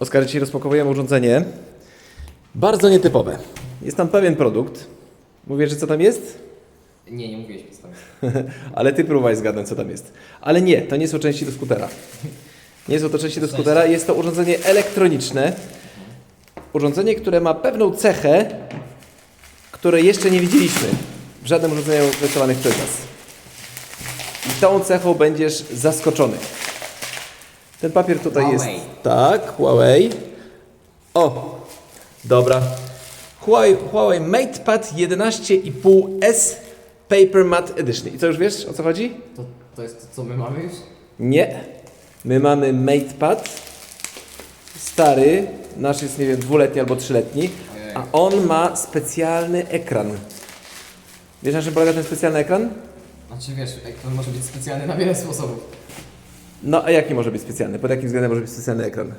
Oskar, dzisiaj rozpakowujemy urządzenie. Bardzo nietypowe. Jest tam pewien produkt. Mówię, że co tam jest? Nie, nie mówiłeś przedstawić. Ale ty próbowałeś zgadnąć, co tam jest. Ale nie, to nie są części do skutera. Nie są to części do skutera, jest to urządzenie elektroniczne. Urządzenie, które ma pewną cechę, której jeszcze nie widzieliśmy w żadnym urządzeniu wytworzowanych przez nas. I tą cechą będziesz zaskoczony. Ten papier tutaj Huawei. jest. Tak, Huawei. O, dobra. Huawei, Huawei MatePad 11,5S Paper Matte Edition. I co już wiesz, o co chodzi? To, to jest to, co my mamy już? Nie. My mamy MatePad stary, nasz jest nie wiem dwuletni albo trzyletni, a on ma specjalny ekran. Wiesz na czym polega ten specjalny ekran? Znaczy wiesz, ekran może być specjalny na wiele sposobów. No a jaki może być specjalny? Pod jakim względem może być specjalny ekran?